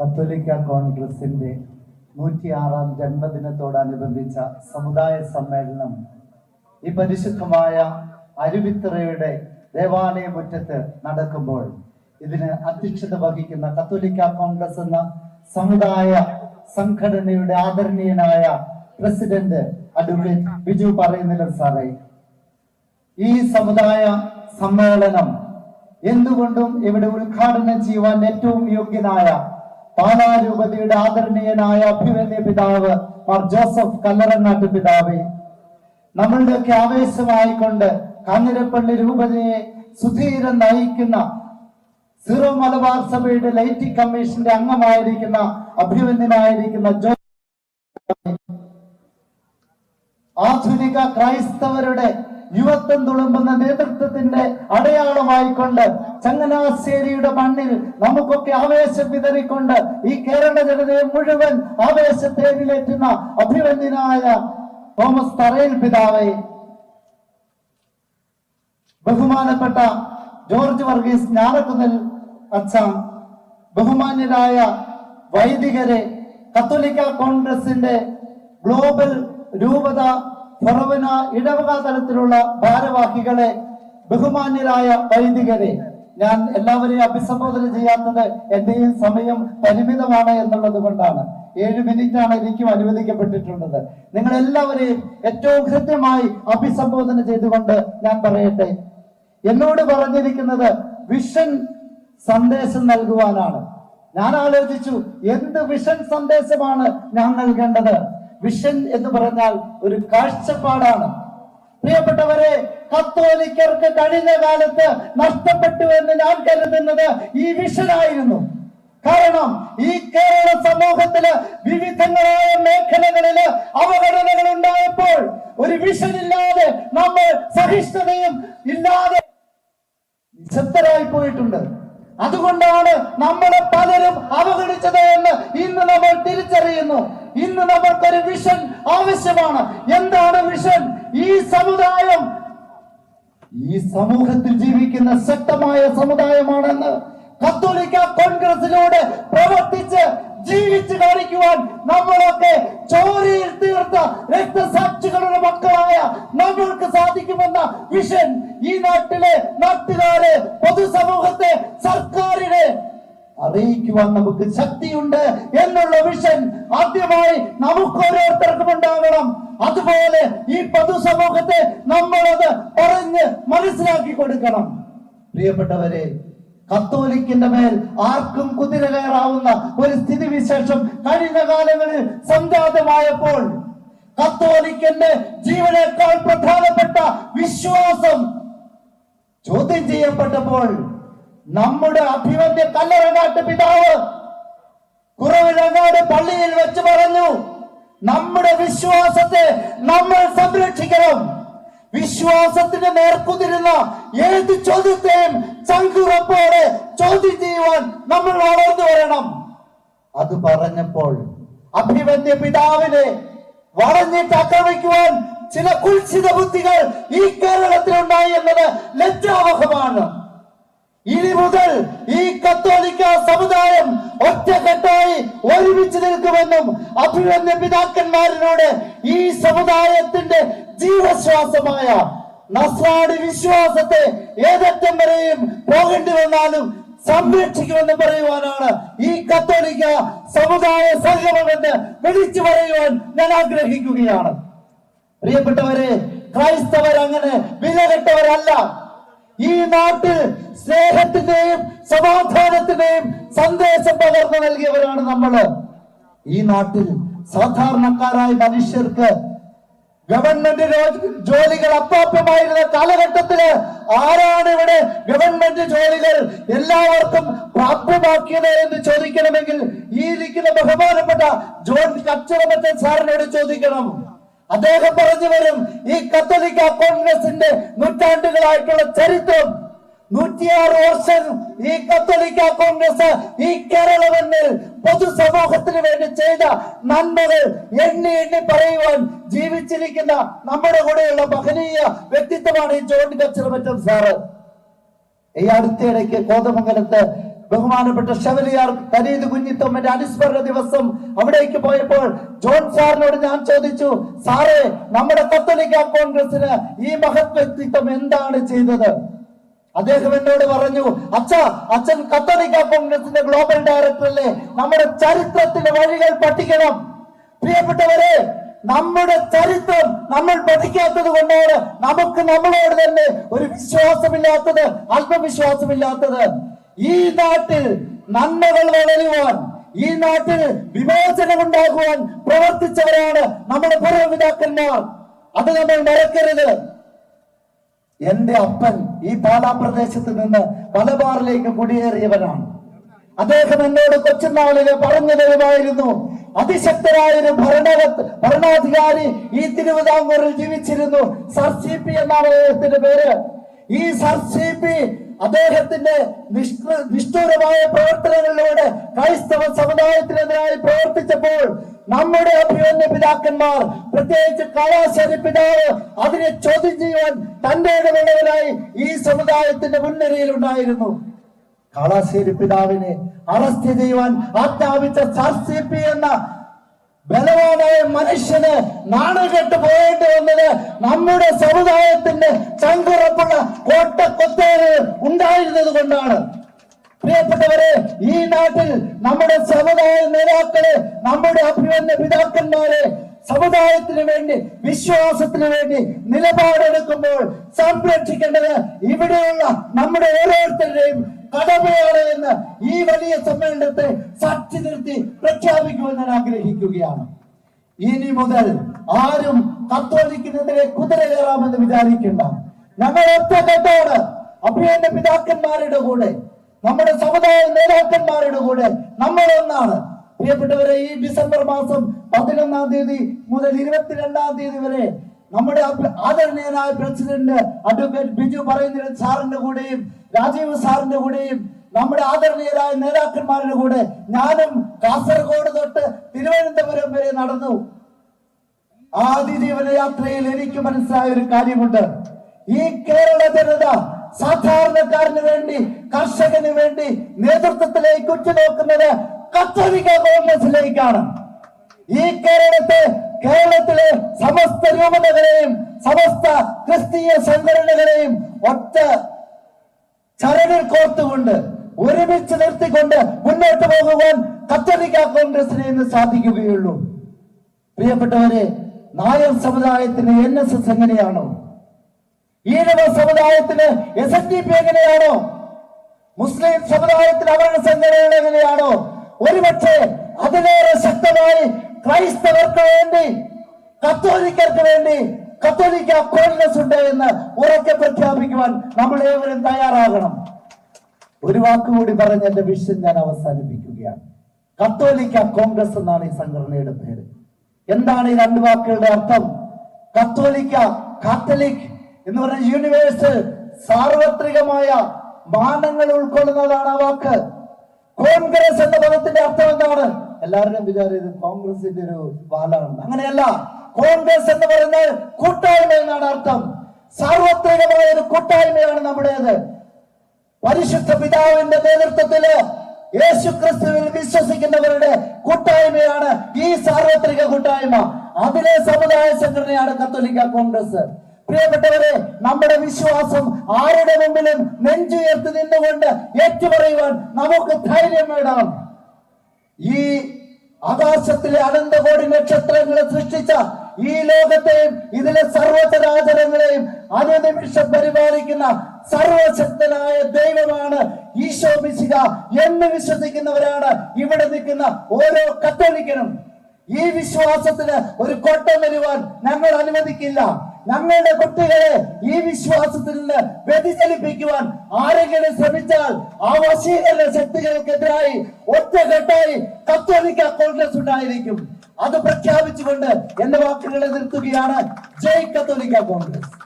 കത്തോലിക്ക കോൺഗ്രസിന്റെ നൂറ്റിയാറാം ജന്മദിനത്തോടനുബന്ധിച്ച സമുദായ സമ്മേളനം ഈ പരിശുദ്ധമായ അരുവിത്തറയുടെ ദേവാലയ മുറ്റത്ത് നടക്കുമ്പോൾ ഇതിന് അധ്യക്ഷത വഹിക്കുന്ന കത്തോലിക്ക കോൺഗ്രസ് എന്ന സമുദായ സംഘടനയുടെ ആദരണീയനായ പ്രസിഡന്റ് അഡ്വക്കേറ്റ് ബിജു പറയുന്നില്ല സാറേ. ഈ സമുദായ സമ്മേളനം എന്തുകൊണ്ടും ഇവിടെ ഉദ്ഘാടനം ചെയ്യുവാൻ ഏറ്റവും യോഗ്യനായ പാലാരൂപതയുടെ ആദരണീയനായ അഭിമന്യ പിതാവ് മാർ ജോസഫ് കല്ലറങ്ങാട്ട് പിതാവെ നമ്മളുടെയൊക്കെ ആവേശമായിക്കൊണ്ട് കാഞ്ഞിരപ്പള്ളി രൂപതയെ സുധീരം നയിക്കുന്ന സീറോ മലബാർ സഭയുടെ ലൈറ്റി കമ്മീഷന്റെ അംഗമായിരിക്കുന്ന അഭിമന്യനായിരിക്കുന്ന ആധുനിക ക്രൈസ്തവരുടെ യുവത്വം തുളുമ്പുന്ന നേതൃത്വത്തിന്റെ അടയാളമായിക്കൊണ്ട് ചങ്ങനാശ്ശേരിയുടെ മണ്ണിൽ നമുക്കൊക്കെ ആവേശം വിതറിക്കൊണ്ട് ഈ കേരള ജനതയെ മുഴുവൻ ആവേശത്തേരിലേറ്റുന്ന അഭിമന്യനായ തോമസ് തറയിൽ പിതാവെ. ബഹുമാനപ്പെട്ട ജോർജ് വർഗീസ് ഞാറക്കുന്നിൽ അച്ഛ. ബഹുമാന്യരായ വൈദികരെ കത്തോലിക്ക കോൺഗ്രസിന്റെ ഗ്ലോബൽ രൂപത ഫറവന ഇടവക തലത്തിലുള്ള ഭാരവാഹികളെ ബഹുമാന്യരായ വൈദികരെ. ഞാൻ എല്ലാവരെയും അഭിസംബോധന ചെയ്യാത്തത് എന്റെയും സമയം പരിമിതമാണ് എന്നുള്ളത് കൊണ്ടാണ്. ഏഴ് മിനിറ്റ് ആണ് എനിക്കും അനുവദിക്കപ്പെട്ടിട്ടുള്ളത്. നിങ്ങൾ എല്ലാവരെയും ഏറ്റവും കൃത്യമായി അഭിസംബോധന ചെയ്തുകൊണ്ട് ഞാൻ പറയട്ടെ. എന്നോട് പറഞ്ഞിരിക്കുന്നത് വിഷൻ സന്ദേശം നൽകുവാനാണ്. ഞാൻ ആലോചിച്ചു എന്ത് വിഷൻ സന്ദേശമാണ് ഞാൻ നൽകേണ്ടത്? വിഷൻ എന്ന് പറഞ്ഞാൽ ഒരു കാഴ്ചപ്പാടാണ്. പ്രിയപ്പെട്ടവരെ കത്തോലിക്കർക്ക് കഴിഞ്ഞ കാലത്ത് നഷ്ടപ്പെട്ടു എന്ന് ഞാൻ കരുതുന്നത് ഈ വിഷനായിരുന്നു. കാരണം ഈ കേരള സമൂഹത്തിൽ വിവിധങ്ങളായ മേഖലകളിൽ അവഗണനകൾ ഉണ്ടായപ്പോൾ ഒരു വിഷൻ ഇല്ലാതെ നമ്മൾ സഹിഷ്ണുതയും ഇല്ലാതെ നിശബ്ദരായി പോയിട്ടുണ്ട്. അതുകൊണ്ടാണ് നമ്മളെ പലരും അവഗണിച്ചത് എന്ന് ഇന്ന് നമ്മൾ തിരിച്ചറിയുന്നു. ഇന്ന് നമ്മൾക്കൊരു വിഷൻ ആവശ്യമാണ്. എന്താണ് വിഷൻ? ഈ സമുദായം ഈ സമൂഹത്തിൽ ജീവിക്കുന്ന ശക്തമായ സമുദായമാണെന്ന് കത്തോലിക്ക കോൺഗ്രസിലൂടെ പ്രവർത്തിച്ച് ജീവിച്ചു കാണിക്കുവാൻ നമ്മളൊക്കെ ചോരയിൽ തീർത്ത രക്തസാക്ഷികളുടെ മക്കളായ നമ്മൾക്ക് സാധിക്കുമെന്ന വിഷൻ ഈ നാട്ടിലെ നാട്ടുകാരെ പൊതുസമൂഹത്തെ സർക്കാരിനെ അറിയിക്കുവാൻ നമുക്ക് ശക്തിയുണ്ട് എന്നുള്ള വിഷൻ ആദ്യമായി നമുക്ക് ഓരോരുത്തർക്കും ഉണ്ടാകണം. അതുപോലെ ഈ പൊതുസമൂഹത്തെ നമ്മളത് പറഞ്ഞ് മനസ്സിലാക്കി കൊടുക്കണം. പ്രിയപ്പെട്ടവരെ കത്തോലിക്കിന്റെ മേൽ ആർക്കും കുതിര കയറാവുന്ന ഒരു സ്ഥിതിവിശേഷം കഴിഞ്ഞ കാലങ്ങളിൽ സംജാതമായപ്പോൾ കത്തോലിക്കന്റെ ജീവനേക്കാൾ പ്രധാനപ്പെട്ട വിശ്വാസം ചോദ്യം ചെയ്യപ്പെട്ടപ്പോൾ നമ്മുടെ അഭിമന്യ കല്ലറങ്ങാട്ട് പിതാവ് കുറവിലങ്ങാട് പള്ളിയിൽ വെച്ച് പറഞ്ഞു നമ്മുടെ വിശ്വാസത്തെ നമ്മൾ സംരക്ഷിക്കണം. വിശ്വാസത്തിന്റെ നേർക്കുതിരുന്ന ഏത് ചോദ്യത്തെയും ചങ്കുറപ്പോടെ ചോദ്യം ചെയ്യുവാൻ നമ്മൾ വളർന്നു വരണം. അത് പറഞ്ഞപ്പോൾ അഭിമന്യ പിതാവിനെ വളഞ്ഞിട്ട് ആക്രമിക്കുവാൻ ചില കുൽസിത ബുദ്ധികൾ ഈ കേരളത്തിൽ ഉണ്ടായി എന്നത് ലജ്ജാവഹമാണ്. ഇനി മുതൽ ഈ കത്തോലിക്ക സമുദായം ഒറ്റക്കെട്ടായി ഒരുമിച്ച് നിൽക്കുമെന്നും അഭിമന്യ പിതാക്കന്മാരിനോട് ഈ സമുദായത്തിന്റെ ജീവശ്വാസമായ നസ്രാട് വിശ്വാസത്തെ ഏതറ്റം വരെയും പോകേണ്ടി വന്നാലും സംരക്ഷിക്കുമെന്ന് പറയുവാനാണ് ഈ കത്തോലിക്ക സമുദായ സംഗമമെന്ന് വിളിച്ചു പറയുവാൻ ഞാൻ ആഗ്രഹിക്കുകയാണ്. പ്രിയപ്പെട്ടവരെ ക്രൈസ്തവർ അങ്ങനെ വിലകെട്ടവരല്ല. ഈ നാട്ടിൽ സ്നേഹത്തിന്റെയും സമാധാനത്തിന്റെയും സന്ദേശം പകർന്നു നൽകിയവരാണ് നമ്മൾ. ഈ നാട്ടിൽ സാധാരണക്കാരായ മനുഷ്യർക്ക് ഗവൺമെന്റ് ജോലികൾ അപ്രാപ്യമായിരുന്ന കാലഘട്ടത്തിൽ ആരാണ് ഇവിടെ ഗവൺമെന്റ് ജോലികൾ എല്ലാവർക്കും പ്രാപ്യമാക്കിയത് എന്ന് ചോദിക്കണമെങ്കിൽ ഈ ഇരിക്കുന്ന ബഹുമാനപ്പെട്ട ജോൺ കച്ചറമറ്റൻ സാറിനോട് ചോദിക്കണം. അദ്ദേഹം പറഞ്ഞു വരും ഈ കത്തോലിക്ക കോൺഗ്രസിന്റെ നൂറ്റാണ്ടുകളായിട്ടുള്ള ചരിത്രം നൂറ്റിയാറ് വർഷം ഈ കത്തോലിക്ക കോൺഗ്രസ് ഈ കേരളമെന്നിൽ പൊതുസമൂഹത്തിന് വേണ്ടി ചെയ്ത നന്മകൾ എണ്ണി എണ്ണി പറയുവാൻ ജീവിച്ചിരിക്കുന്ന നമ്മുടെ കൂടെയുള്ള മഹനീയ വ്യക്തിത്വമാണ് ഈ ജോൺ കച്ചിറമറ്റം സാറ് ഈ അടുത്തിടയ്ക്ക് കോതമംഗലത്ത് ബഹുമാനപ്പെട്ട ഷവലിയാർ കരീത് കുഞ്ഞിത്തമ്മന്റെ അനുസ്മരണ ദിവസം അവിടേക്ക് പോയപ്പോൾ ജോൺ സാറിനോട് ഞാൻ ചോദിച്ചു സാറേ നമ്മുടെ കത്തോലിക്ക കോൺഗ്രസിന് ഈ മഹത് വ്യക്തിത്വം എന്താണ് ചെയ്തത്? അദ്ദേഹം എന്നോട് പറഞ്ഞു അച്ഛ അച്ഛൻ കത്തോലിക്ക കോൺഗ്രസിന്റെ ഗ്ലോബൽ ഡയറക്ടർ അല്ലേ? നമ്മുടെ ചരിത്രത്തിന്റെ വഴികൾ പഠിക്കണം. പ്രിയപ്പെട്ടവരെ നമ്മുടെ ചരിത്രം നമ്മൾ പഠിക്കാത്തത് കൊണ്ടാണ് നമുക്ക് നമ്മളോട് തന്നെ ഒരു വിശ്വാസമില്ലാത്തത് ആത്മവിശ്വാസമില്ലാത്തത് ഈ നാട്ടിൽ നന്മകൾ വളരുവാൻ ഈ നാട്ടിൽ വിമോചനമുണ്ടാകുവാൻ പ്രവർത്തിച്ചവരാണ് നമ്മുടെ പൂർവപിതാക്കന്മാർ. അത് നമ്മൾ മറക്കരുത്. എന്റെ അപ്പൻ ഈ പാലാ പ്രദേശത്ത് നിന്ന് മലബാറിലേക്ക് കുടിയേറിയവനാണ്. അദ്ദേഹം എന്നോട് കൊച്ചുനാളിൽ പറഞ്ഞു തരുമായിരുന്നു അതിശക്തരായ ഒരു ഭരണ ഭരണാധികാരി ഈ തിരുവിതാംകൂറിൽ ജീവിച്ചിരുന്നു. സർ സി പി എന്നാണ് അദ്ദേഹത്തിന്റെ പേര്. ഈ സർ സി പി അദ്ദേഹത്തിന്റെ നിഷ്ഠൂരമായ പ്രവർത്തനങ്ങളിലൂടെ ക്രൈസ്തവ സമുദായത്തിനെതിരായി പ്രവർത്തിച്ചപ്പോൾ നമ്മുടെ അഭിമന്യ പിതാക്കന്മാർ പ്രത്യേകിച്ച് കാലാശേരി പിതാവ് അതിനെ ചോദ്യം ചെയ്യുവാൻ തന്റെ ഇടപെടലായി ഈ സമുദായത്തിന്റെ മുൻനിരയിൽ ഉണ്ടായിരുന്നു കാളാശ്ശേരി പിതാവിനെ അറസ്റ്റ് ചെയ്യുവാൻ ആജ്ഞാപിച്ച സി എന്ന ബലവാനായ മനുഷ്യന് നാണുകെട്ട് പോയേണ്ടി വന്നത് നമ്മുടെ സമുദായത്തിന്റെ ചങ്കുറപ്പുള്ള കോട്ടക്കൊത്തേര് ഉണ്ടായിരുന്നത് കൊണ്ടാണ്. പ്രിയപ്പെട്ടവരെ ഈ നാട്ടിൽ നമ്മുടെ സമുദായ നേതാക്കളെ നമ്മുടെ അഭിമന്യ പിതാക്കന്മാരെ സമുദായത്തിന് വേണ്ടി വിശ്വാസത്തിന് വേണ്ടി നിലപാടെടുക്കുമ്പോൾ സംരക്ഷിക്കേണ്ടത് ഇവിടെയുള്ള നമ്മുടെ ഓരോരുത്തരുടെയും കടമയാണ് എന്ന് ഈ വലിയ സമ്മേളനത്തെ സാക്ഷി നിർത്തി പ്രഖ്യാപിക്കുമെന്ന് ഞാൻ ആഗ്രഹിക്കുകയാണ്. ഇനി മുതൽ ആരും കത്തോലിക്കുന്നതിനെ കുതിര കയറാമെന്ന് വിചാരിക്കണ്ട. ഞങ്ങൾ ഒറ്റ കത്തോട് അഭിയന്റെ പിതാക്കന്മാരുടെ കൂടെ. നമ്മുടെ സമുദായ നേതാക്കന്മാരുടെ കൂടെ നമ്മൾ ഒന്നാണ്. പ്രിയപ്പെട്ടവരെ ഈ ഡിസംബർ മാസം പതിനൊന്നാം തീയതി മുതൽ ഇരുപത്തിരണ്ടാം തീയതി വരെ നമ്മുടെ ആദരണീയനായ പ്രസിഡന്റ് അഡ്വക്കേറ്റ് ബിജു പറയുന്ന സാറിന്റെ കൂടെയും രാജീവ് സാറിന്റെ കൂടെയും നമ്മുടെ ആദരണീയരായ നേതാക്കന്മാരുടെ കൂടെ ഞാനും കാസർഗോഡ് തൊട്ട് തിരുവനന്തപുരം വരെ നടന്നു. ആ അതിജീവന യാത്രയിൽ എനിക്ക് മനസ്സിലായ ഒരു കാര്യമുണ്ട്. ഈ കേരള ജനത സാധാരണക്കാരന് വേണ്ടി കർഷകന് വേണ്ടി നേതൃത്വത്തിലേക്ക് ഉറ്റുനോക്കുന്നത് കത്തോലിക്ക കോൺഗ്രസിലേക്കാണ്. ഈ കേരളത്തെ കേരളത്തിലെ സമസ്ത രൂപതകളെയും സമസ്ത ക്രിസ്തീയ സംഘടനകളെയും ഒറ്റ ചരടിൽ കോർത്തുകൊണ്ട് ഒരുമിച്ച് നിർത്തിക്കൊണ്ട് മുന്നോട്ട് പോകുവാൻ കത്തോലിക്ക കോൺഗ്രസിനെ ഇന്ന് സാധിക്കുകയുള്ളൂ. പ്രിയപ്പെട്ടവരെ നായർ സമുദായത്തിന് എൻ എസ് എസ് എങ്ങനെയാണോ? ഈഴവ സമുദായത്തിന് എസ് എൻ ഡി പി എങ്ങനെയാണോ മുസ്ലിം സമുദായത്തിന് അവരുടെ സംഘടനകൾ എങ്ങനെയാണോ? ഒരുപക്ഷെ അതിലേറെ ശക്തമായി ക്രൈസ്തവർക്ക് വേണ്ടി കത്തോലിക്കർക്ക് വേണ്ടി കത്തോലിക്ക കോൺഗ്രസ് ഉണ്ട് എന്ന് ഉറക്കെ പ്രഖ്യാപിക്കുവാൻ നമ്മൾ ഏവരും തയ്യാറാകണം. ഒരു വാക്കുകൂടി പറഞ്ഞ് എന്റെ വിഷയം ഞാൻ അവസാനിപ്പിക്കുകയാണ്. കത്തോലിക്ക കോൺഗ്രസ് എന്നാണ് ഈ സംഘടനയുടെ പേര്. എന്താണ് ഈ രണ്ട് വാക്കുകളുടെ അർത്ഥം? കത്തോലിക്ക കാത്തലിക് എന്ന് പറഞ്ഞ യൂണിവേഴ്സ് സാർവത്രികമായ മാനങ്ങൾ ഉൾക്കൊള്ളുന്നതാണ് ആ വാക്ക്. കോൺഗ്രസ് എന്ന പദത്തിന്റെ അർത്ഥം എന്താണ്? എല്ലാവരുടെയും വിചാരം കോൺഗ്രസിന്റെ ഒരു വാലാണ് അങ്ങനെയല്ല. കോൺഗ്രസ് എന്ന് പറയുന്നത് കൂട്ടായ്മ എന്നാണ് അർത്ഥം. സാർവത്രികമായ ഒരു കൂട്ടായ്മയാണ് നമ്മുടേത്. പരിശുദ്ധ പിതാവിന്റെ നേതൃത്വത്തിൽ യേശു ക്രിസ്തുവിൽ വിശ്വസിക്കുന്നവരുടെ കൂട്ടായ്മയാണ് ഈ സാർവത്രിക കൂട്ടായ്മ. അതിലെ സമുദായ സംഘടനയാണ് കത്തോലിക്ക കോൺഗ്രസ്. പ്രിയപ്പെട്ടവരെ നമ്മുടെ വിശ്വാസം ആരുടെ മുമ്പിലും നെഞ്ചുയർത്തി നിന്നുകൊണ്ട് ഏറ്റുപറയുവാൻ നമുക്ക് ധൈര്യം നേടാം. ഈ ആകാശത്തിലെ അനന്തകോടി നക്ഷത്രങ്ങളെ സൃഷ്ടിച്ച ഈ ലോകത്തെയും ഇതിലെ സർവചരാചരങ്ങളെയും അനുനിമിഷം പരിപാലിക്കുന്ന സർവശക്തനായ ദൈവമാണ് ഈശോ മിശിക എന്ന് വിശ്വസിക്കുന്നവരാണ് ഇവിടെ നിൽക്കുന്ന ഓരോ കത്തോലിക്കനും. ഈ വിശ്വാസത്തിന് ഒരു കോട്ടം വരുവാൻ ഞങ്ങൾ അനുവദിക്കില്ല. ഞങ്ങളുടെ കുട്ടികളെ ഈ വിശ്വാസത്തിൽ നിന്ന് വ്യതിചലിപ്പിക്കുവാൻ ആരെങ്കിലും ശ്രമിച്ചാൽ ആ വശീകരണ ശക്തികൾക്കെതിരായി ഒറ്റക്കെട്ടായി കത്തോലിക്ക കോൺഗ്രസ് ഉണ്ടായിരിക്കും. അത് പ്രഖ്യാപിച്ചുകൊണ്ട് എന്റെ വാക്കുകളെ നിർത്തുകയാണ്. ജയ് കത്തോലിക്ക കോൺഗ്രസ്.